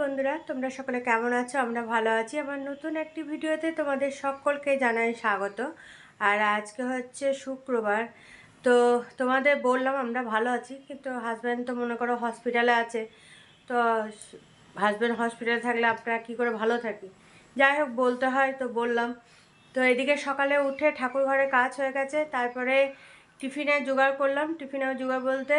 বন্ধুরা, তোমরা সকলে কেমন আছো? আমরা ভালো আছি। আমার নতুন একটি ভিডিওতে তোমাদের সকলকে জানাই স্বাগত। আর আজকে হচ্ছে শুক্রবার। তো তোমাদের বললাম আমরা ভালো আছি, কিন্তু হাজব্যান্ড তো মনে করো হসপিটালে আছে। তো হাজব্যান্ড হসপিটালে থাকলে আপনারা কী করে ভালো থাকি? যাই হোক বলতে হয় তো বললাম। তো এদিকে সকালে উঠে ঠাকুর ঘরে কাজ হয়ে গেছে তারপরে টিফিনে জোগাড় করলাম। টিফিনে জোগাড় বলতে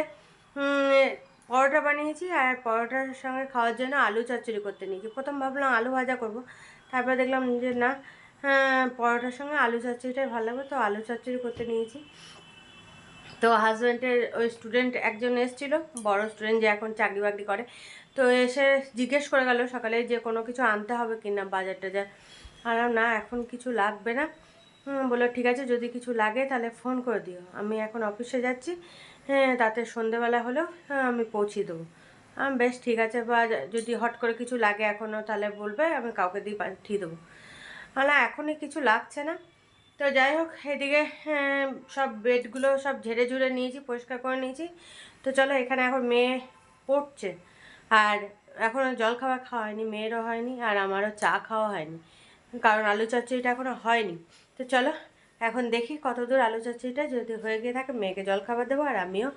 পরোটা বানিয়েছি আর পরোটার সঙ্গে খাওয়ার জন্য আলু চচ্চড়ি করতে নিয়েছি। প্রথম ভাবলাম আলু ভাজা করব তারপর দেখলাম যে না হ্যাঁ, পরোটার সঙ্গে আলু চচ্চড়িটাই ভালো লাগবে তো আলু চচ্চড়ি করতে নিয়েছি। তো হাজব্যান্ডের ওই স্টুডেন্ট একজন এসেছিল বড় স্টুডেন্ট যে এখন চাকরি বাকরি করে। তো এসে জিজ্ঞেস করে গেল সকালে যে কোনো কিছু আনতে হবে কি না বাজার টাজার। আর না এখন কিছু লাগবে না। বলল ঠিক আছে যদি কিছু লাগে তাহলে ফোন করে দিও। আমি এখন অফিসে যাচ্ছি। হ্যাঁ তাতে সন্ধেবেলা হলেও হ্যাঁ, আমি পৌঁছে দেবো। আমি বেশ ঠিক আছে বা যদি হট করে কিছু লাগে এখনও তাহলে বলবে আমি কাউকে দিয়ে পাঠিয়ে দেবো। না এখনই কিছু লাগছে না। তো যাই হোক এদিকে হ্যাঁ, সব বেডগুলো সব ঝেড়ে ঝুড়ে নিয়েছি পরিষ্কার করে নিয়েছি। তো চলো এখানে এখন মেয়ে পড়ছে। আর এখনও জল খাবার খাওয়া হয়নি মেয়েরও হয়নি আর আমারও চা খাওয়া হয়নি কারণ আলু চচ্চড়িটা এখনও হয়নি। তো চলো এখন দেখি কত দূর আলু চচ্চড়িটা যদি হয়ে গিয়ে থাকে মেয়েকে জল খাবার দেবো আর আমিও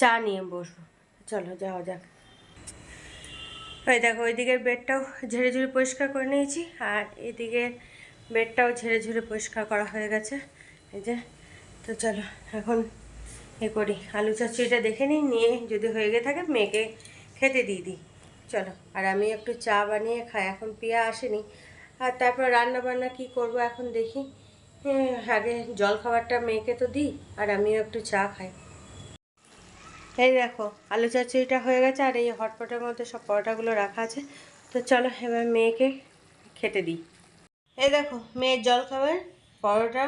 চা নিয়ে বসবো। চলো যাওয়া যাক। ওই দেখো ওই দিকের বেডটাও ঝেড়ে ঝুড়ে পরিষ্কার করে নিয়েছি আর এদিকে বেডটাও ঝেড়ে ঝুড়ে পরিষ্কার করা হয়ে গেছে। এই যে, তো চলো, এখন এ করি। আলু চচ্চড়িটা দেখে নিই, নিয়ে যদি হয়ে গিয়ে থাকে মেয়েকে খেতে দিয়ে দিই। চলো, আর আমি একটু চা বানিয়ে খাই, এখন পিয়া আসেনি। আর তারপর রান্না বান্না কী করব এখন দেখি। আগে জল খাবারটা মেয়েকে তো দিই, আর আমিও একটু চা খাই। এই দেখো, আলু চচ্চড়িটা হয়ে গেছে, আর এই হটপটের মধ্যে সব পরোটাগুলো রাখা আছে। তো চলো, এবার মেয়েকে খেতে দিই। এই দেখো মেয়ের জল খাবার পরোটা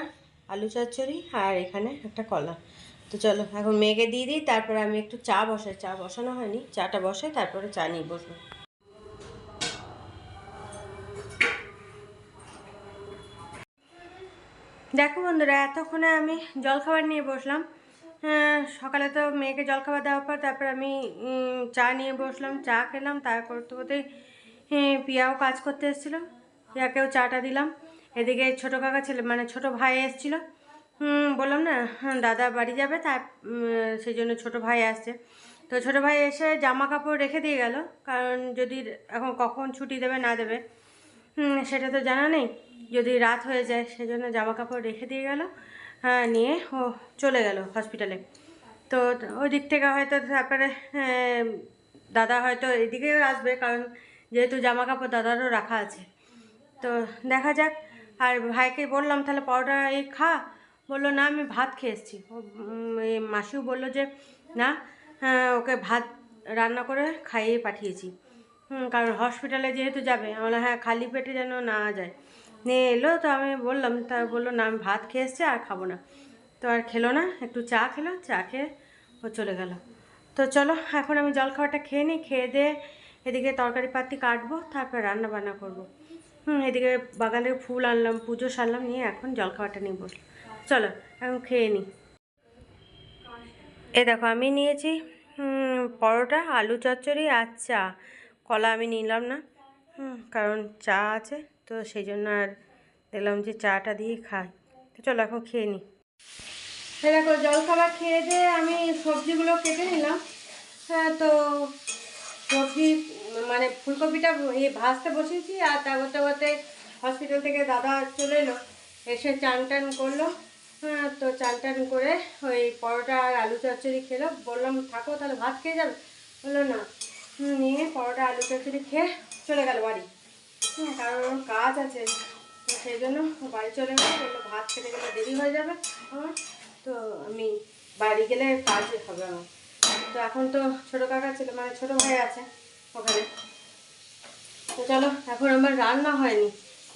আলু চচ্চড়ি আর এখানে একটা কলা। তো চলো এখন মেয়েকে দিয়ে দিই তারপরে আমি একটু চা বসাই। চা বসানো হয়নি চাটা বসাই তারপরে চা নিয়ে বসবো। দেখো বন্ধুরা এতক্ষণে আমি জলখাবার নিয়ে বসলাম। হ্যাঁ, সকালে তো মেয়েকে জলখাবার দেওয়ার পর তারপর আমি চা নিয়ে বসলাম চা খেলাম তার করতে করতে হ্যাঁ, পিয়াও কাজ করতে এসেছিল। পিয়াকেও চাটা দিলাম। এদিকে ছোটো কাকা ছেলে মানে ছোটো ভাই এসেছিল। বললাম না দাদা বাড়ি যাবে তার সেই জন্য ছোটো ভাই আসছে। তো ছোটো ভাই এসে জামা কাপড় রেখে দিয়ে গেল কারণ যদি এখন কখন ছুটি দেবে না দেবে সেটা তো জানা নেই। যদি রাত হয়ে যায় সেজন্য জামা কাপড় রেখে দিয়ে গেল হ্যাঁ নিয়ে ও চলে গেল হসপিটালে তো ওই দিক থেকে হয়তো তারপরে হ্যাঁ, দাদা হয়তো এদিকেও আসবে কারণ যেহেতু জামা কাপড় দাদারও রাখা আছে। তো দেখা যাক। আর ভাইকে বললাম তাহলে পরোটা এই খা। বলল না আমি ভাত খেয়ে এসেছি। মাসিও বলল যে না হ্যাঁ, ওকে ভাত রান্না করে খাইয়ে পাঠিয়েছি। কারণ হসপিটালে যেহেতু যাবে আমরা হ্যাঁ খালি পেটে যেন না যায়। নিয়ে এলো তো আমি বললাম তা বলল না আমি ভাত খেয়ে এসছি আর খাব না। তো আর খেলো না একটু চা খেলো চা খেয়ে ও চলে গেল। তো চলো এখন আমি জল খাবারটা খেয়ে নিই খেয়ে দিয়ে এদিকে তরকারি পাতি কাটবো তারপর রান্না বান্না করব। হুম, এদিকে বাগান থেকে ফুল আনলাম, পুজো সারলাম, নিয়ে এখন জল খাবারটা নিয়ে বসলাম। চলো, এখন খেয়ে নিই এ দেখো, আমি নিয়েছি পরোটা, আলু চচ্চড়ি আর চা। কলা আমি নিলাম না কারণ চা আছে, তো সেই জন্য আর দেখলাম যে চাটা দিয়ে খাই। তো চলো, এখন খেয়ে নিই দেখো জল খাবার খেয়ে দিয়ে আমি সবজিগুলো কেটে নিলাম হ্যাঁ তো সবজি মানে ফুলকপিটা ইয়ে ভাজতে বসিয়েছি আর তা করতে করতে হসপিটাল থেকে দাদা চলে এলো। এসে চান টান করল। হ্যাঁ তো চান টান করে ওই পরোটা আর আলু চচ্চড়ি খেলো। বললাম, থাকো, তাহলে ভাত খেয়ে যাবে? বলল, না। নিয়ে পরোটা, আলু চচ্চড়ি খেয়ে চলে গেল বাড়ি। কারণ কাজ আছে। সেই জন্য বাড়ি চলে গেলো। বলল, ভাত খেতে গেলে দেরি হয়ে যাবে আমার। তো আমি বাড়ি গেলে কাজ হবে আমার। তো এখন তো ছোটো কাকা ছিল মানে ছোটো ভাই আছে ওখানে। তো চলো, এখন আমার রান্না হয়নি।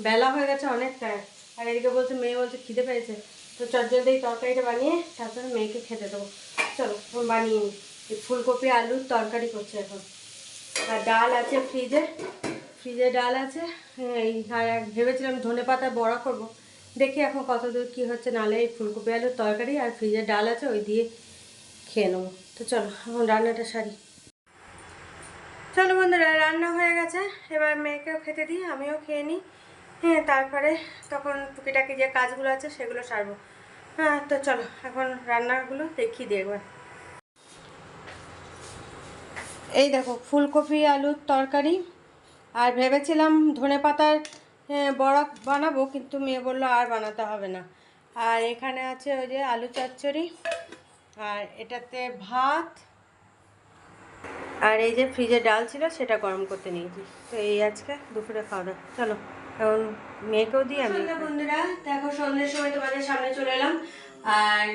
বেলা হয়ে গেছে অনেকটা আর এদিকে বলছে, মেয়ে বলছে, খিদে পেয়েছে। তো চটজলদি এই তরকারিটা বানিয়ে তারপরে মেয়েকে খেতে দেবো। চলো, এখন বানিয়ে নিই এই ফুলকপি আলুর তরকারি করছে এখন। আর ডাল আছে ফ্রিজে। ফ্রিজে ডাল আছে। এই, আর ভেবেছিলাম ধনে পাতা বড়া করব। দেখি এখন কত দূর কী হচ্ছে নালে এই ফুলকপি আলুর তরকারি আর ফ্রিজে ডাল আছে, ওই দিয়ে খেয়ে নেব। তো চলো, এখন রান্নাটা সারি। চলো বন্ধুরা, রান্না হয়ে গেছে। এবার মেয়েকেও খেতে দিই আমিও খেয়ে নিই। হ্যাঁ তারপরে তখন টুকিটাকি যে কাজগুলো আছে সেগুলো সারবো। হ্যাঁ তো চলো, এখন রান্নাগুলো দেখি দিয়ে একবার। এই দেখো, ফুলকপি, আলুর তরকারি। আর ভেবেছিলাম ধনে পাতার বড়া বানাবো, কিন্তু মেয়ে বলল আর বানাতে হবে না। আর এখানে আছে ওই যে আলু চচ্চড়ি। আর এটাতে ভাত আর এই যে ফ্রিজে ডাল ছিল সেটা গরম করতে নিয়েছি। তো এই আজকে দুপুরে খাওয়া দাওয়া। চলো এখন মেয়েকেও দিই আমি বন্ধুরা দেখো সন্ধ্যের সময় তোমাদের সামনে চলে এলাম। আর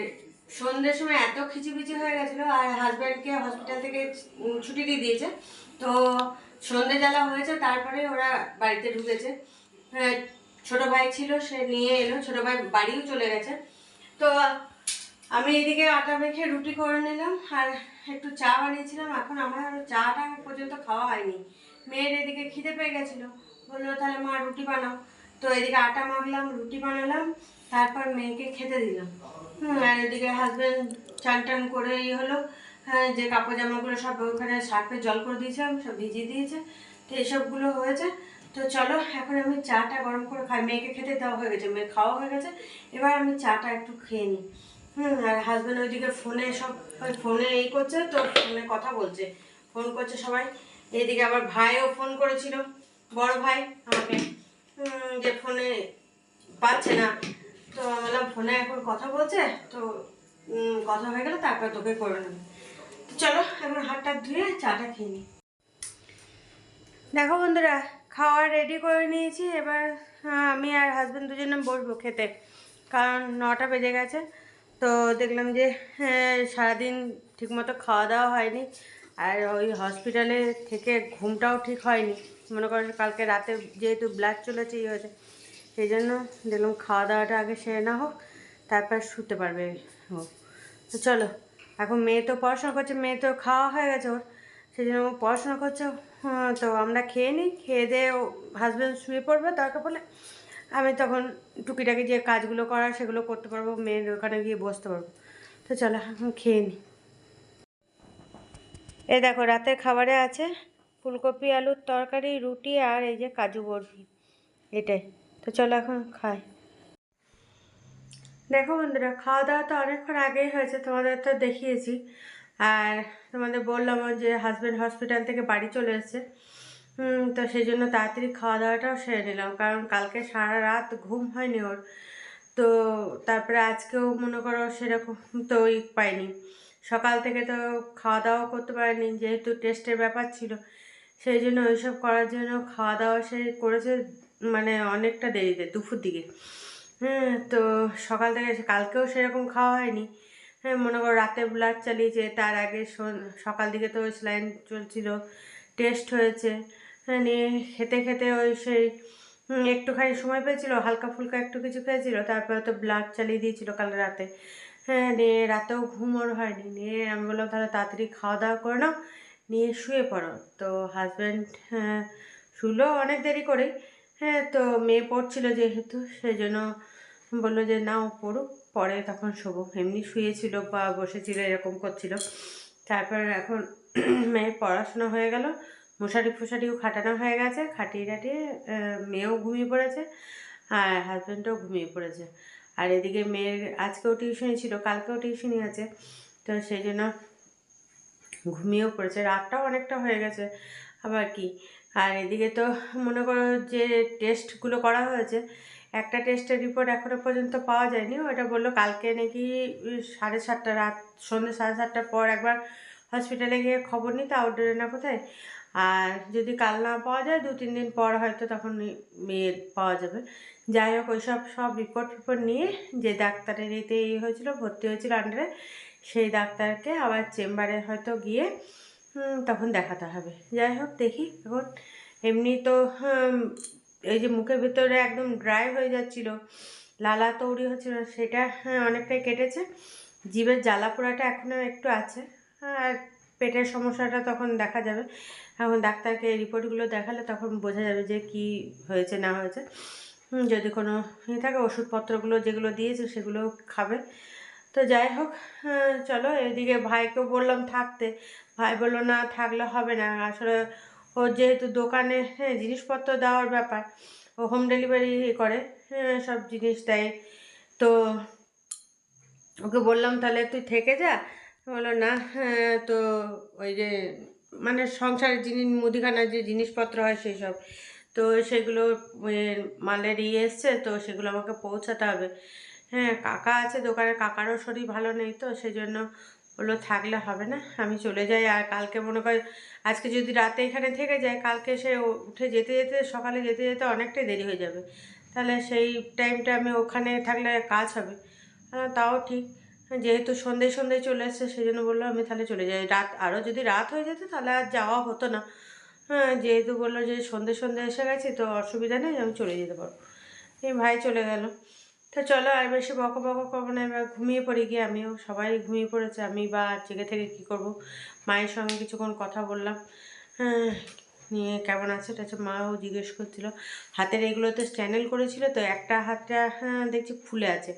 সন্ধ্যের সময় এত খিচিবিচি হয়ে গেছিল আর হাজব্যান্ডকে হসপিটাল থেকে ছুটি দিয়ে দিয়েছে। তো সন্ধে জ্বালা হয়েছে তারপরে ওরা বাড়িতে ঢুকেছে। হ্যাঁ, ছোট ভাই ছিল সে নিয়ে এলো ছোট ভাই বাড়িও চলে গেছে। তো আমি এদিকে আটা মেখে রুটি করে নিলাম আর একটু চা বানিয়েছিলাম। এখন আমার চাটা পর্যন্ত খাওয়া হয়নি। মেয়ের এদিকে খিদে পেয়ে গেছিল। বলল তাহলে মা রুটি বানাও। তো এদিকে আটা মাখলাম রুটি বানালাম তারপর মেয়েকে খেতে দিলাম। আর এদিকে হাজব্যান্ড চান টান করে ই হলো। হ্যাঁ, যে কাপড় জামাগুলো সব ওখানে সার্ফে জল করে দিয়েছিলাম সব ভিজিয়ে দিয়েছে। তো এইসবগুলো হয়েছে। তো চলো এখন আমি চাটা গরম করে খাই। মেয়েকে খেতে দেওয়া হয়ে গেছে মেয়ে খাওয়া হয়ে গেছে। এবার আমি চাটা একটু খেয়ে নিই। হুম, আর হাজব্যান্ড ওইদিকে ফোনে সব ফোনে এই করছে তো ফোনে কথা বলছে। ফোন করছে সবাই। এইদিকে আবার ভাইও ফোন করেছিল, বড় ভাই আমাকে। যে ফোনে পাচ্ছে না। তো বললাম ফোনে এখন কথা বলছে? তো কথা হয়ে গেলে তারপর তোকে করে নেবে। তো চলো, এখন হাতটা ধুয়ে চাটা খেয়ে নিই দেখো বন্ধুরা, খাওয়া রেডি করে নিয়েছি। এবার আমি আর হাজব্যান্ড দুজনে বসবো খেতে, কারণ নটা বেজে গেছে। তো দেখলাম যে হ্যাঁ, সারাদিন ঠিকমতো খাওয়া দাওয়া হয়নি। আর ওই হসপিটালে থেকে ঘুমটাও ঠিক হয়নি। মনে করো কালকে রাতে যেহেতু ব্লাড চলেছে ইয়ে হয়েছে সেই জন্য দেখলাম খাওয়া দাওয়াটা আগে সেরে না হোক তারপর শুতে পারবে ও। তো চলো এখন মেয়ে তো পড়াশোনা করছে মেয়ে তো খাওয়া হয়ে গেছে ওর। সেই জন্য পড়াশোনা করছে হ্যাঁ, তো আমরা খেয়ে নিই খেয়ে দিয়ে হাজব্যান্ড শুয়ে পড়বে দরকার পড়লে আমি তখন টুকিটাকি যে কাজগুলো করার সেগুলো করতে পারব, মেয়ের ওখানে গিয়ে বসতে পারব। তো চলো এখন খেয়ে নিই এই দেখো রাতের খাবারে আছে ফুলকপি, আলুর তরকারি, রুটি আর এই যে কাজু বরফি। এটাই। তো চলো এখন খাই। দেখো বন্ধুরা খাওয়া দাওয়া তো অনেকক্ষণ আগেই হয়েছে, তোমাদের তো দেখিয়েছি। আর তোমাদের বললাম যে হাজব্যান্ড হসপিটাল থেকে বাড়ি চলে এসেছে। তো সেই জন্য তাড়াতাড়ি খাওয়া দাওয়াটাও সেরে নিলাম, কারণ কালকে সারা রাত ঘুম হয়নি ওর। তো তারপরে আজকেও মনে করো সেরকম তো ওই পাইনি। সকাল থেকে তো খাওয়া দাওয়া করতে পারিনি, যেহেতু টেস্টের ব্যাপার ছিল। সেই জন্য ওইসব করার জন্য খাওয়া দাওয়া সে করেছে মানে অনেকটা দেরিতে, দুপুর দিকে। হ্যাঁ তো সকাল থেকে কালকেও সেরকম খাওয়া হয়নি। হ্যাঁ মনে করো রাতে ব্লাড চালিয়েছে, তার আগে সকাল দিকে তো স্লাইন চলছিল, টেস্ট হয়েছে। হ্যাঁ নিয়ে খেতে খেতে ওই সেই একটুখানি সময় পেয়েছিল, হালকা ফুলকা একটু কিছু খেয়েছিল, তারপরে তো ব্লাড চালিয়ে দিয়েছিল কাল রাতে। হ্যাঁ নিয়ে রাতেও ঘুম ওর হয়নি, নিয়ে আমি বললাম, তাহলে তাড়াতাড়ি খাওয়া দাওয়া করে নাও, নিয়ে শুয়ে পড়ো। তো হাজব্যান্ড শুলো অনেক দেরি করেই। হ্যাঁ তো মেয়ে পড়ছিল যেহেতু সেই জন্য বলল যে নাও পড়ুক, পরে তখন শোবো। এমনি শুয়েছিল বা বসেছিল, এরকম করছিল। তারপর এখন মেয়ের পড়াশোনা হয়ে গেল। মশারি ফশারিও খাটানো হয়ে গেছে, খাটিয়ে টাটিয়ে মেয়েও ঘুমিয়ে পড়েছে আর হাজব্যান্ডও ঘুমিয়ে পড়েছে। আর এদিকে মেয়ের আজকেও টিউশনি ছিল, কালকেও টিউশনি আছে, তো সেই জন্য ঘুমিয়েও পড়েছে। রাতটাও অনেকটা হয়ে গেছে, আবার কি? আর এদিকে তো মনে করো যে টেস্টগুলো করা হয়েছে, একটা টেস্টের রিপোর্ট এখনও পর্যন্ত পাওয়া যায়নি। ওটা বলল কালকে নাকি সাড়ে সাতটা, রাত সন্ধ্যে সাড়ে সাতটার পর একবার হসপিটালে গিয়ে খবর নিতে আউটডোরে না কোথায়? আর যদি কাল না পাওয়া যায় দু তিন দিন পর হয়তো তখন মেয়ের পাওয়া যাবে। যাই হোক ওইসব সব রিপোর্ট ফিপোর্ট নিয়ে যে ডাক্তারের এতে এই হয়েছিল ভর্তি হয়েছিল আন্ডারে সেই ডাক্তারকে আবার চেম্বারে হয়তো গিয়ে তখন দেখাতে হবে। যাই হোক দেখি এখন। এমনি তো এই যে মুখের ভিতরে একদম ড্রাই হয়ে যাচ্ছিল লালা তৈরি হচ্ছিল সেটা হ্যাঁ, অনেকটাই কেটেছে। জিভের জ্বালা পোড়াটা এখনও একটু আছে। আর পেটের সমস্যাটা তখন দেখা যাবে। এখন ডাক্তারকে রিপোর্টগুলো দেখালে তখন বোঝা যাবে যে কি হয়েছে না হয়েছে। যদি কোনো ইয়ে থাকে ওষুধপত্রগুলো যেগুলো দিয়েছে সেগুলো খাবে। তো যাই হোক চলো এদিকে ভাইকেও বললাম থাকতে। ভাই বলল না থাকলে হবে না। আসলে ওর যেহেতু দোকানে হ্যাঁ জিনিসপত্র দেওয়ার ব্যাপার ও হোম ডেলিভারি করে হ্যাঁ, সব জিনিস দেয়। তো ওকে বললাম তাহলে তুই থেকে যা বলল না হ্যাঁ তো ওই যে মানে সংসারের জিনিস মুদিখানার যে জিনিসপত্র হয় সেই সব। তো সেগুলো মালের ইয়ে এসছে, তো সেগুলো আমাকে পৌঁছাতে হবে। হ্যাঁ কাকা আছে দোকানে, কাকারও শরীর ভালো নেই তো সেই জন্য বলল থাকলে হবে না, আমি চলে যাই। আর কালকে মনে কর, আজকে যদি রাতে এখানে থেকে যায়, কালকে সে উঠে যেতে যেতে, সকালে যেতে যেতে অনেকটাই দেরি হয়ে যাবে। তাহলে সেই টাইমটা আমি ওখানে থাকলে কাজ হবে। তাও ঠিক। যেহেতু সন্ধে সন্ধে চলে এসছে সেই জন্য বলল আমি তাহলে চলে যাই। রাত আরও যদি রাত হয়ে যেত তাহলে আর যাওয়া হতো না। হ্যাঁ যেহেতু বলল যে সন্ধে সন্ধে এসে গেছি, তো অসুবিধা নেই, আমি চলে যেতে পারব। এই ভাই চলে গেল। তো চলো, আর বেশি বকো বকো করব না, এবার ঘুমিয়ে পড়ি গিয়ে আমিও। সবাই ঘুমিয়ে পড়েছে, আমি বা জেগে থেকে কী করব? মায়ের সঙ্গে কিছুক্ষণ কথা বললাম। হ্যাঁ নিয়ে কেমন আছে? এটা হচ্ছে মাও জিজ্ঞেস করছিল। হাতের এগুলোতে চ্যানেল করেছিল, তো একটা হাতটা হ্যাঁ দেখছি ফুলে আছে।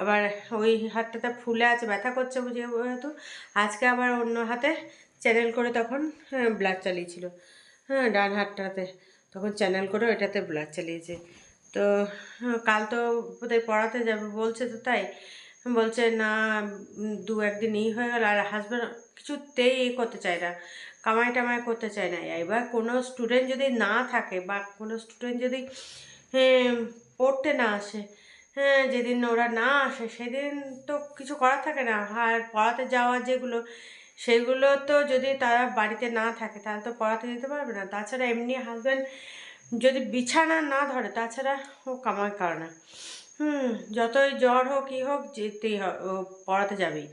আবার ওই হাতটাতে ফুলে আছে ব্যথা করছে বুঝে যেহেতু। আজকে আবার অন্য হাতে চ্যানেল করে তখন ব্লাড চালিয়েছিল। হ্যাঁ ডান হাতটাতে। তখন চ্যানেল করে ওইটাতে ব্লাড চালিয়েছে। তো হ্যাঁ, কাল তো বোধহয় পড়াতে যাবে বলছে তো তাই। বলছে না দু একদিন ই হয়ে গেল আর হাজব্যান্ড কিছুতেই ই করতে চায় না কামাই টামাই করতে চায় না। এবার কোনো স্টুডেন্ট যদি না থাকে বা কোনো স্টুডেন্ট যদি হ্যাঁ, পড়তে না আসে হ্যাঁ যেদিন ওরা না আসে, সেদিন তো কিছু করার থাকে না। আর পড়াতে যাওয়া যেগুলো, সেগুলো তো যদি তারা বাড়িতে না থাকে, তাহলে তো পড়াতে যেতে পারবে না। তাছাড়া এমনি হাজব্যান্ড যদি বিছানা না ধরে, তাছাড়া ও কামাই করে না হুম, যতই জ্বর হোক কী হোক, যেতেই ও পড়াতে যাবেই।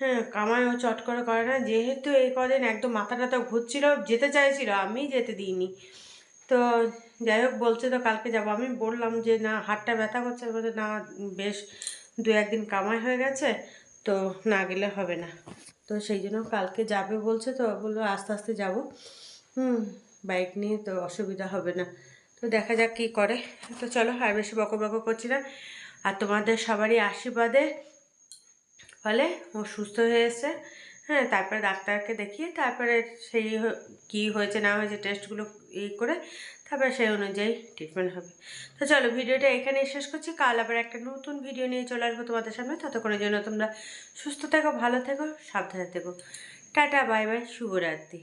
হ্যাঁ কামাই ও চট করে করে না। যেহেতু এই কদিন একদম মাথা টাথা ঘুরছিল, যেতে চাইছিল আমি যেতে দিইনি। তো যাই হোক, বলছে তো কালকে যাব। আমি বললাম যে, না, হাতটা ব্যথা করছে। বলছে, না, বেশ দু একদিন কামাই হয়ে গেছে, তো না গেলে হবে না। তো সেই জন্য কালকে যাবে বলছে তো, বলল, আস্তে আস্তে যাব। হুম, বাইক নিয়ে তো অসুবিধা হবে না। তো দেখা যাক কী করে। তো চলো, আর বেশি বকো বকো করছি না। আর তোমাদের সবারই আশীর্বাদে ফলে ও সুস্থ হয়ে এসে হ্যাঁ তারপরে ডাক্তারকে দেখিয়ে তারপরে সেই কী হয়েছে না হয়েছে টেস্টগুলো ই করে তারপরে সেই অনুযায়ী ট্রিটমেন্ট হবে। তো চলো, ভিডিওটা এখানে শেষ করছি। কাল আবার একটা নতুন ভিডিও নিয়ে চলে আসব তোমাদের সামনে। ততক্ষণের জন্য তোমরা সুস্থ থেকো, ভালো থেকো, সাবধানে থেকো। টাটা বাই বাই শুভরাত্রি।